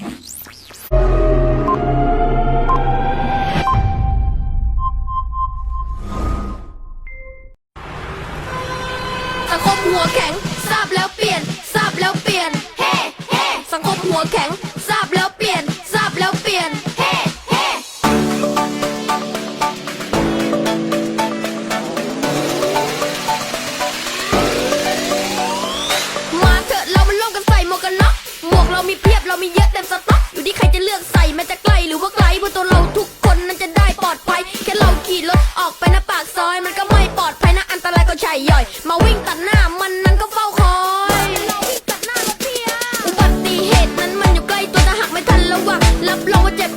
สังคมหัวแข็งทราบแล้วเปลี่ยนทราบแล้วเปลี่ยน เฮ้เฮ้สังคมหัวแข็งทราบแล้ว เรามีเพียบเรามีเยอะเต็มสต็อกอยู่ที่ใครจะเลือกใส่มันจะใกล้หรือว่าไกลบนตัวเราทุกคนนั้นจะได้ปลอดภัยแค่เราขี่รถออกไปนะปากซอย มันก็ไม่ปลอดภัยนะอันตรายก็ใช่ย่อย มาวิ่งตัดหน้ามันนั้นก็เฝ้าคอยเราวิ่งตัดหน้ารถเพียอุบัติเหตุนั้นมันอยู่ใกล้ตัวถ้าหากไม่ทันระวังรับรองว่าเจ็บ